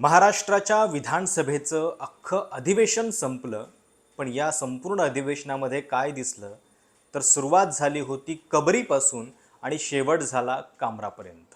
महाराष्ट्राच्या विधानसभेचं अख्खं अधिवेशन संपलं पण या संपूर्ण अधिवेशनामध्ये काय दिसलं? तर सुरुवात झाली होती कबरीपासून आणि शेवट झाला कामरापर्यंत.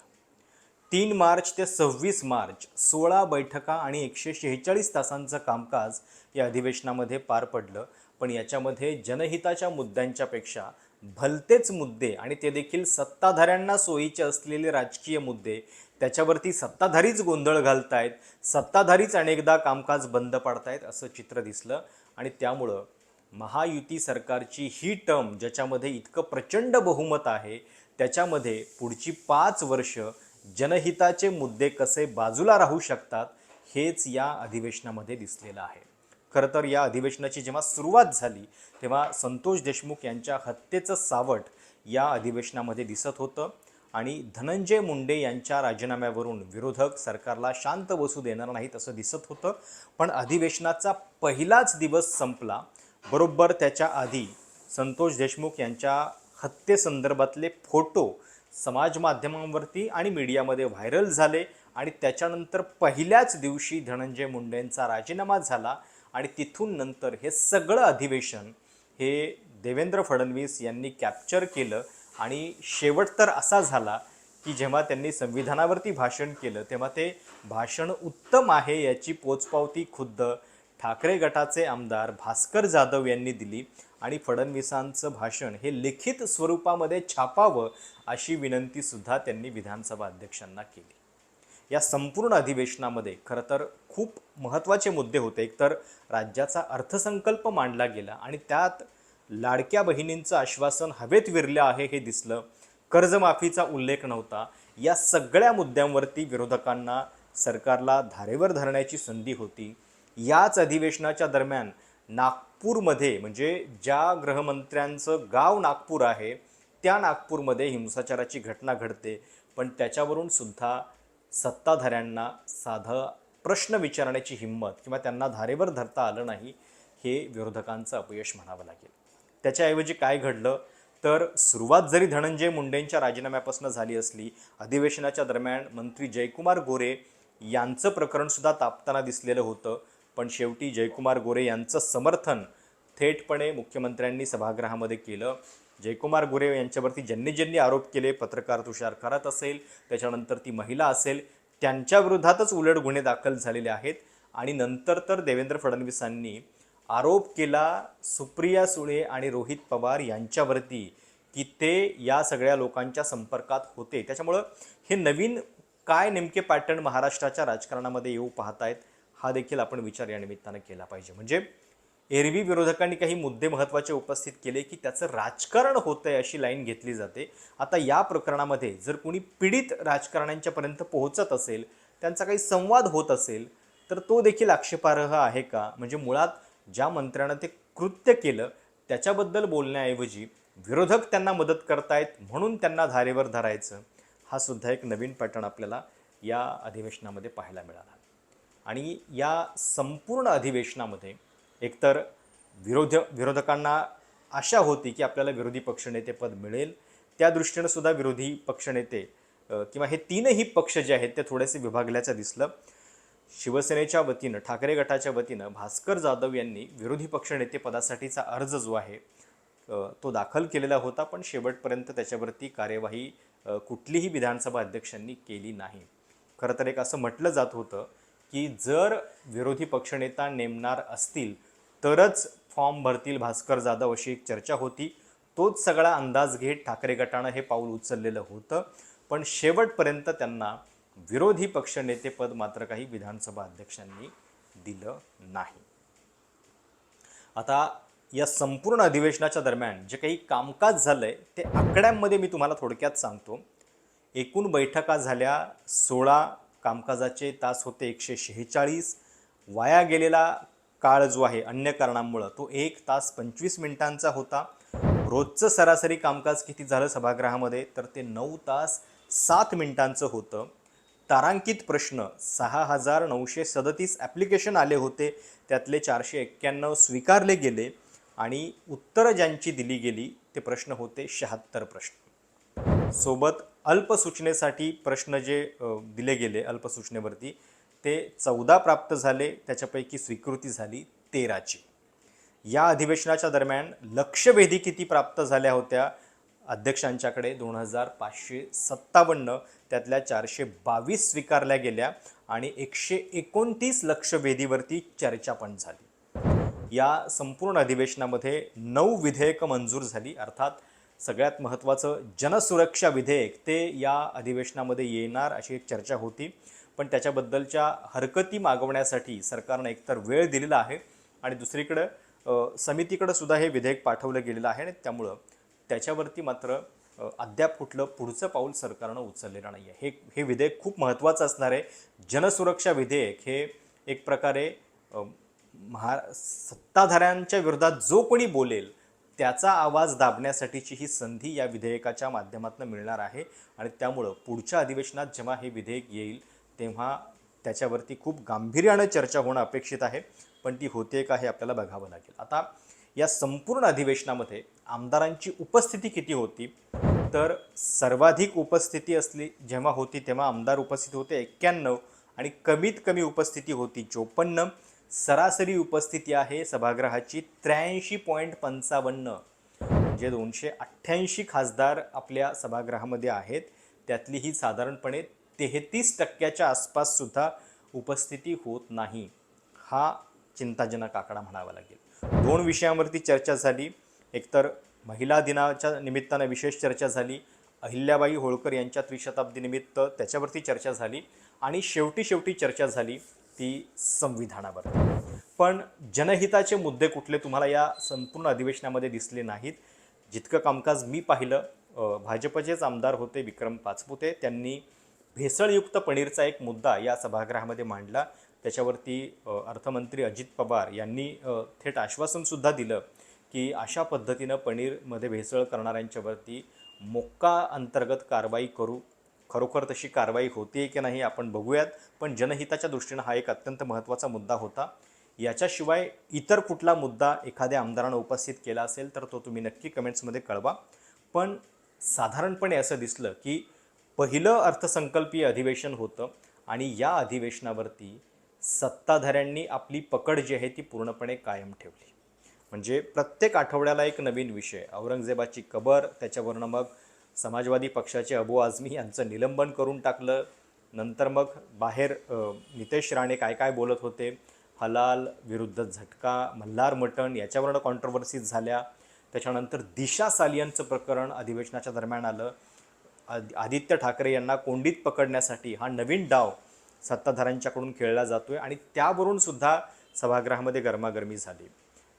तीन मार्च ते सव्वीस मार्च सोळा बैठका आणि एकशे शेहेचाळीस तासांचं कामकाज या अधिवेशनामध्ये पार पडलं पण याच्यामध्ये जनहिताच्या मुद्द्यांच्यापेक्षा भलतेच मुद्दे आणि ते देखील सत्ताधाऱ्यांना सोयीचे असलेले राजकीय मुद्दे त्याच्यावरती सत्ताधारीच गोंधळ घालतायत सत्ताधारीच अनेकदा कामकाज बंद पाडतायत असं चित्र दिसलं आणि त्यामुळं महायुती सरकारची ही टर्म ज्याच्यामध्ये इतकं प्रचंड बहुमत आहे त्याच्यामध्ये पुढची पाच वर्ष जनहिताचे मुद्दे कसे बाजूला राहू शकतात हेच या अधिवेशनामध्ये दिसलेलं आहे. खरं तर या अधिवेशनाची जेव्हा सुरुवात झाली तेव्हा संतोष देशमुख यांच्या हत्येचं सावट या अधिवेशनामध्ये दिसत होतं आणि धनंजय मुंडे यांच्या राजीनाम्यावरून विरोधक सरकारला शांत बसू देणार नाहीत असं दिसत होतं. पण अधिवेशनाचा पहिलाच दिवस संपला. बरोबर त्याच्या आधी संतोष देशमुख यांच्या हत्येसंदर्भातले फोटो समाज माध्यमांवरती आणि मीडियामध्ये व्हायरल झाले आणि त्याच्यानंतर पहिल्याच दिवशी धनंजय मुंडेंचा राजीनामा झाला. आणि तिथून नंतर हे सगळं अधिवेशन हे देवेंद्र फडणवीस यांनी कॅप्चर केलं आणि शेवट तर असा झाला की जेव्हा त्यांनी संविधानावरती भाषण केलं तेव्हा ते भाषण उत्तम आहे याची पोचपावती खुद्द ठाकरे गटाचे आमदार भास्कर जाधव यांनी दिली आणि फडणवीसांचं भाषण हे लिखित स्वरूपामध्ये छापावं अशी विनंतीसुद्धा त्यांनी विधानसभा अध्यक्षांना केली. या संपूर्ण अधिवेशनामध्ये खरं तर खूप महत्त्वाचे मुद्दे होते. एकतर राज्याचा अर्थसंकल्प मांडला गेला आणि त्यात लाडक्या बहिणींचं आश्वासन हवेत विरलं आहे हे दिसलं. कर्जमाफीचा उल्लेख नव्हता. या सगळ्या मुद्द्यांवरती विरोधकांना सरकारला धारेवर धरण्याची संधी होती. याच अधिवेशनाच्या दरम्यान नागपूरमध्ये म्हणजे ज्या गृहमंत्र्यांचं गाव नागपूर आहे त्या नागपूरमध्ये हिंसाचाराची घटना घडते. पण त्याच्यावरून सुद्धा सत्ताधाऱ्यांना साधं प्रश्न विचारण्याची हिंमत किंवा त्यांना धारेवर धरता आलं नाही हे विरोधकांचं अपयश म्हणावं लागेल. त्याच्याऐवजी काय घडलं? तर सुरुवात जरी धनंजय मुंडेंच्या राजीनाम्यापासून झाली असली अधिवेशनाच्या दरम्यान मंत्री जयकुमार गोरे यांचं प्रकरणसुद्धा तापताना दिसलेलं होतं पण शेवटी जयकुमार गोरे यांचं समर्थन थेटपणे मुख्यमंत्र्यांनी सभागृहामध्ये केलं. जयकुमार गुरे यांच्यावरती ज्यांनी ज्यांनी आरोप केले पत्रकार तुषार खरात असेल त्याच्यानंतर ती महिला असेल त्यांच्या विरोधातच उलट गुन्हे दाखल झालेले आहेत. आणि नंतर तर देवेंद्र फडणवीसांनी आरोप केला सुप्रिया सुळे आणि रोहित पवार यांच्यावरती की ते या सगळ्या लोकांच्या संपर्कात होते. त्याच्यामुळं हे नवीन काय नेमके पॅटर्न महाराष्ट्राच्या राजकारणामध्ये येऊ पाहतायत हा देखील आपण विचार या निमित्तानं केला पाहिजे. म्हणजे एरवी विरोधकांनी काही मुद्दे महत्त्वाचे उपस्थित केले की त्याचं राजकारण होतं आहे अशी लाईन घेतली जाते. आता या प्रकरणामध्ये जर कोणी पीडित राजकारण्यांच्यापर्यंत पोहोचत असेल त्यांचा काही संवाद होत असेल तर तो देखील आक्षेपार्ह आहे का? म्हणजे मुळात ज्या मंत्र्यानं ते कृत्य केलं त्याच्याबद्दल बोलण्याऐवजी विरोधक त्यांना मदत करतायत म्हणून त्यांना धारेवर धरायचं हा सुद्धा एक नवीन पॅटर्न आपल्याला या अधिवेशनामध्ये पाहायला मिळाला. आणि या संपूर्ण अधिवेशनामध्ये एकतर विरोध विरोधकांना आशा होती की आपल्याला विरोधी पक्षनेतेपद मिळेल. त्या दृष्टीनं सुद्धा विरोधी पक्षनेते किंवा हे तीनही पक्ष जे आहेत ते थोडेसे विभागल्याचं दिसलं. शिवसेनेच्या वतीनं ठाकरे गटाच्या वतीनं भास्कर जाधव यांनी विरोधी पक्षनेतेपदासाठीचा अर्ज जो आहे तो दाखल केलेला होता पण शेवटपर्यंत त्याच्यावरती कार्यवाही कुठलीही विधानसभा अध्यक्षांनी केली नाही. खरं तर एक असं म्हटलं जात होतं की जर विरोधी पक्षनेता नेमणार असतील तरच फॉर्म भरतील भास्कर जाधव अशी एक चर्चा होती. तोच सगळा अंदाज घेत ठाकरे गटानं हे पाऊल उचललेलं होतं. पण शेवटपर्यंत त्यांना विरोधी पक्षनेतेपद मात्र काही विधानसभा अध्यक्षांनी दिलं नाही. आता या संपूर्ण अधिवेशनाच्या दरम्यान जे काही कामकाज झालंय ते आकड्यांमध्ये मी तुम्हाला थोडक्यात सांगतो. एकूण बैठका झाल्या सोळा कामकाजाचे तास होते एकशे शेहेचाळीस. वाया गेलेला काळ जो आहे अन्य कारणांमुळं तो एक तास पंचवीस मिनिटांचा होता. रोजचं सरासरी कामकाज किती झालं सभागृहामध्ये? तर ते नऊ तास सात मिनिटांचं होतं. तारांकित प्रश्न सहा हजार नऊशे सदतीस ॲप्लिकेशन आले होते. त्यातले चारशे एक्क्याण्णव स्वीकारले गेले आणि उत्तरं ज्यांची दिली गेली ते प्रश्न होते शहात्तर प्रश्न. सोबत अल्पसूचनेसाठी प्रश्न जे दिले गेले अल्पसूचनेवरती ते चौदा प्राप्त झाले त्याच्यापैकी स्वीकृती झाली तेराची. या अधिवेशनाच्या दरम्यान लक्षवेधी किती प्राप्त झाल्या होत्या? अध्यक्षांच्याकडे दोन हजार पाचशे सत्तावन्न त्यातल्या चारशे बावीस स्वीकारल्या गेल्या आणि एकशे एकोणतीस लक्षवेधीवरती चर्चा पण झाली. या संपूर्ण अधिवेशनामध्ये नऊ विधेयकं मंजूर झाली अर्थात सगळ्यात महत्त्वाचं जनसुरक्षा विधेयक ते या अधिवेशनामध्ये येणार अशी एक चर्चा होती. पण त्याच्याबद्दलच्या हरकती मागवण्यासाठी सरकारनं एकतर वेळ दिलेला आहे आणि दुसरीकडं समितीकडं सुद्धा हे विधेयक पाठवलं गेलेलं आहे आणि त्यामुळं त्याच्यावरती मात्र अद्याप कुठलं पुढचं पाऊल सरकारनं उचललेलं नाही आहे हे हे विधेयक खूप महत्त्वाचं असणार आहे. जनसुरक्षा विधेयक हे एक प्रकारे महा सत्ताधाऱ्यांच्या विरोधात जो कोणी बोलेल त्याचा आवाज दाबण्यासाठीची ही संधी या विधेयकाच्या माध्यमातून मिळणार आहे. आणि त्यामुळं पुढच्या अधिवेशनात जेव्हा हे विधेयक येईल तेव्हा त्याच्यावरती खूप गांभीर्यानं चर्चा होणं अपेक्षित आहे. पण ती होते का हे आपल्याला बघावं लागेल. आता या संपूर्ण अधिवेशनामध्ये आमदारांची उपस्थिती किती होती? तर सर्वाधिक उपस्थिती असली जेव्हा होती तेव्हा आमदार उपस्थित होते एक्क्याण्णव आणि कमीत कमी उपस्थिती होती चोपन्न. सरासरी उपस्थिती आहे सभागृहाची त्र्याऐंशी पॉईंट पंचावन्न म्हणजे दोनशे अठ्ठ्याऐंशी खासदार आपल्या सभागृहामध्ये आहेत. त्यातली ही साधारणपणे तेहतीस टक्क्याच्या आसपाससुद्धा उपस्थिती होत नाही हा चिंताजनक आकडा म्हणावा लागेल. दोन विषयांवरती चर्चा झाली. एकतर महिला दिनाच्या निमित्तानं विशेष चर्चा झाली. अहिल्याबाई होळकर यांच्या त्रिशताब्दीनिमित्त त्याच्यावरती चर्चा झाली. आणि शेवटी शेवटी चर्चा झाली. ती संविधानावर. पण जनहिताचे मुद्दे कुठले तुम्हाला या संपूर्ण अधिवेशनामध्ये दिसले नाहीत. जितकं कामकाज मी पाहिलं भाजपचेच आमदार होते विक्रम पाचपुते. त्यांनी भेसळयुक्त पनीरचा एक मुद्दा या सभागृहामध्ये मांडला. त्याच्यावरती अर्थमंत्री अजित पवार यांनी थेट आश्वासनसुद्धा दिलं की अशा पद्धतीनं पनीरमध्ये भेसळ करणाऱ्यांच्यावरती मोक्का अंतर्गत कारवाई करू. खरोखर तशी कारवाई होते की नाही आपण बघूयात पण जनहिताच्या दृष्टीनं हा एक अत्यंत महत्त्वाचा मुद्दा होता. याच्याशिवाय इतर कुठला मुद्दा एखाद्या आमदारानं उपस्थित केला असेल तर तो तुम्ही नक्की कमेंट्समध्ये कळवा. पण साधारणपणे असं दिसलं की पहिलं अर्थसंकल्पीय अधिवेशन होतं आणि या अधिवेशनावरती सत्ताधाऱ्यांनी आपली पकड जी आहे ती पूर्णपणे कायम ठेवली. म्हणजे प्रत्येक आठवड्याला एक नवीन विषय औरंगजेबाची कबर त्याच्यावरनं मग समाजवादी पक्षाचे अबू आझमी यांचं निलंबन करून टाकलं. नंतर मग बाहेर नितेश राणे काय काय बोलत होते? हलाल विरुद्ध झटका मल्हार मटण याच्यावरनं कॉन्ट्रोवर्सीज झाल्या. त्याच्यानंतर दिशा सालियनचं प्रकरण अधिवेशनाच्या दरम्यान आलं. आद- आदित्य ठाकरे यांना कोंडीत पकडण्यासाठी हा नवीन डाव सत्ताधाऱ्यांच्याकडून खेळला जातो आहे आणि त्यावरून सुद्धा सभागृहामध्ये गरमागरमी झाली.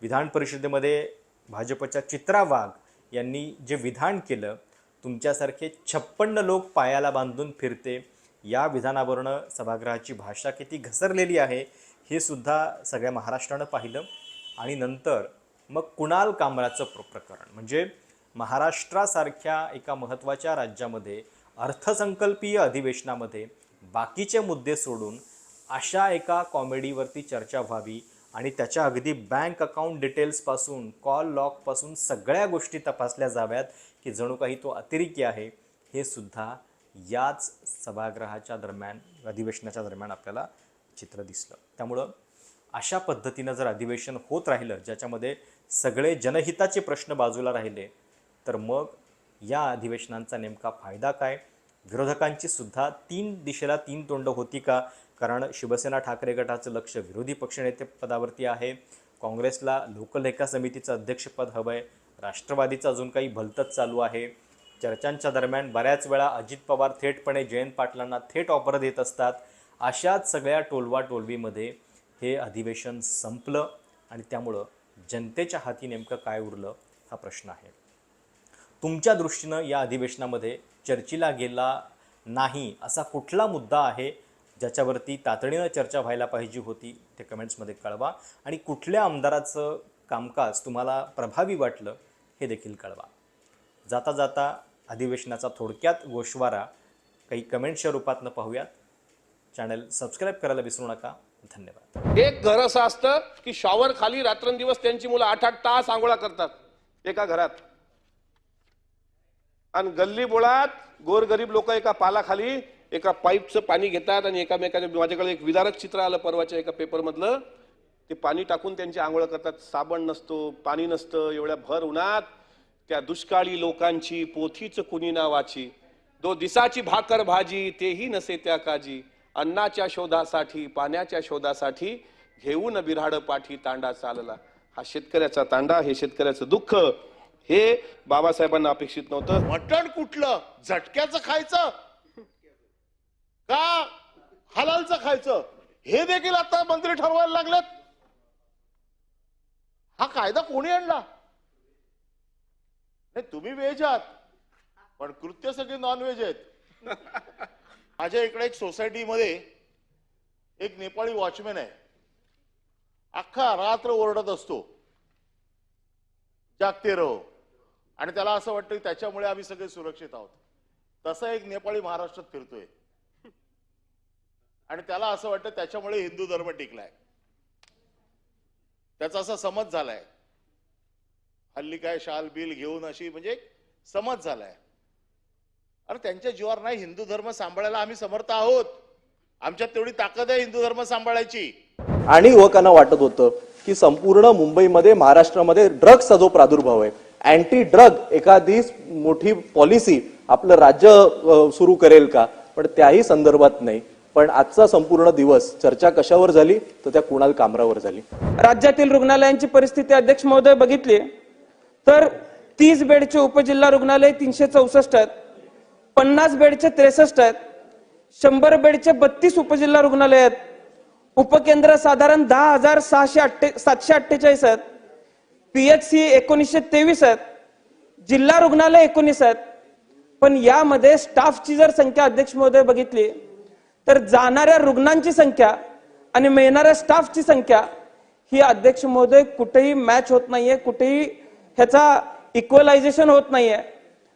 विधान परिषदेमध्ये भाजपच्या चित्रा वाघ यांनी जे विधान केलं तुमच्यासारखे छप्पन्न लोक पायाला बांधून फिरते. या विधानावरनं सभागृहाची भाषा किती घसरलेली आहे हे सुद्धा सगळ्या महाराष्ट्रानं पाहिलं. आणि नंतर मग कुणाल कामराचं प्र प्रकरण. म्हणजे महाराष्ट्रासारख्या एका महत्त्वाच्या राज्यामध्ये अर्थसंकल्पीय अधिवेशनामध्ये बाकीचे मुद्दे सोडून अशा एका कॉमेडीवरती चर्चा व्हावी आणि त्याच्या अगदी बँक अकाउंट डिटेल्सपासून कॉल लॉकपासून सगळ्या गोष्टी तपासल्या जाव्यात की जणू काही तो अतिरेकी आहे हे सुद्धा याच सभागृहाच्या दरम्यान अधिवेशनाच्या दरम्यान आपल्याला चित्र दिसलं. त्यामुळं अशा पद्धतीनं जर अधिवेशन होत राहिलं ज्याच्यामध्ये सगळे जनहिताचे प्रश्न बाजूला राहिले तर मग या अधिवेशनांचा नेमका फायदा काय? विरोधकांची सुद्धा तीन दिशेला तीन तोंड होती का? कारण शिवसेना ठाकरे गटाचं लक्ष विरोधी पक्षनेते पदावरती आहे. काँग्रेसला लोकलेखा समितीचं अध्यक्षपद हवं आहे राष्ट्रवादीचं अजून काही भलतंच चालू आहे. चर्चांच्या दरम्यान बऱ्याच वेळा अजित पवार थेटपणे जयंत पाटलांना थेट ऑफर देत असतात. अशाच सगळ्या टोलवा टोलवीमध्ये हे अधिवेशन संपलं आणि त्यामुळं जनतेच्या हाती नेमकं काय उरलं हा प्रश्न आहे. तुमच्या दृष्टीनं या अधिवेशनामध्ये चर्चेला गेला नाही असा कुठला मुद्दा आहे? ज्याच्यावरती तातडीनं चर्चा व्हायला पाहिजे होती ते कमेंट्समध्ये कळवा. आणि कुठल्या आमदाराचं कामकाज तुम्हाला प्रभावी वाटलं? हे देखील कळवा. जाता जाता अधिवेशनाचा थोडक्यात गोषवारा काही कमेंट्सच्या रूपातनं पाहूयात. चॅनल सबस्क्राईब करायला विसरू नका. धन्यवाद. एक घर असं असतं की शॉवर खाली रात्रंदिवस त्यांची मुलं आठ आठ तास आंघोळा करतात एका घरात. आणि गल्ली बोळात गोरगरीब लोक एका पालाखाली एका पाईपचं पाणी घेतात आणि एकामेकाच्या माझ्याकडे एक विदारक चित्र आलं परवाच्या एका पेपरमधलं ते पाणी टाकून त्यांची आंघोळ करतात. साबण नसतो पाणी नसतं एवढ्या भर उन्हात त्या दुष्काळी लोकांची पोथीच कुणी नावाची? दो दिसाची भाकर भाजी तेही नसे त्या काजी. अन्नाच्या शोधासाठी पाण्याच्या शोधासाठी घेऊन बिराड पाठी तांडा चालला. हा शेतकऱ्याचा तांडा हे शेतकऱ्याचं दुःख. हे बाबासाहेबांना अपेक्षित नव्हतं. मटण कुठलं? झटक्याचं खायचं? का हलालचं खायचं? हे देखील आता मंत्री ठरवायला लागलेत. हा कायदा कोणी आणला? नाही तुम्ही व्हेज आहात पण कृत्य सगळे नॉन व्हेज आहेत. माझ्या इकडे एक सोसायटीमध्ये एक नेपाळी वॉचमॅन आहे. अख्खा रात्र ओरडत असतो. जागते रहो. आणि त्याला असं वाटतं की त्याच्यामुळे आम्ही सगळे सुरक्षित आहोत. तसा एक नेपाळी महाराष्ट्रात फिरतोय. आणि त्याला असं वाटतं त्याच्यामुळे हिंदू धर्म टिकलाय. त्याचा असा समज झालाय. हल्ली काय शाल बिल घेऊन अशी म्हणजे समज झालाय. अरे त्यांच्या जीवावर नाही हिंदू धर्म सांभाळायला आम्ही समर्थ आहोत. आमच्यात तेवढी ताकद आहे हिंदू धर्म सांभाळायची. आणि युवकांना वाटत होतं की संपूर्ण मुंबईमध्ये महाराष्ट्रामध्ये ड्रग्सचा जो प्रादुर्भाव आहे. अँटी ड्रग एखादी मोठी पॉलिसी आपलं राज्य सुरू करेल का? पण त्याही संदर्भात नाही. पण आजचा संपूर्ण दिवस चर्चा कशावर झाली? तर त्या कुणाल कामरावर झाली. राज्यातील रुग्णालयांची परिस्थिती अध्यक्ष महोदय बघितली तर तीस बेडचे उपजिल्हा रुग्णालय तीनशे चौसष्ट आहेत पन्नास बेडचे त्रेसष्ट आहेत शंभर बेडचे बत्तीस उपजिल्हा रुग्णालय आहेत उपकेंद्र साधारण दहा हजार सहाशे अठ्ठे सातशे अठ्ठेचाळीस आहेत पीएचसी एकोणीसशे तेवीस आहेत जिल्हा रुग्णालय एकोणीस आहेत पण यामध्ये स्टाफची जर संख्या अध्यक्ष महोदय बघितली तर जाणाऱ्या रुग्णांची संख्या आणि मिळणाऱ्या स्टाफची संख्या ही अध्यक्ष महोदय कुठेही मॅच होत नाहीये कुठेही ह्याचा इक्वलायझेशन होत नाहीये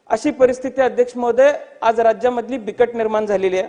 अशी परिस्थिती अध्यक्ष महोदय आज राज्यामधली बिकट निर्माण झालेली आहे.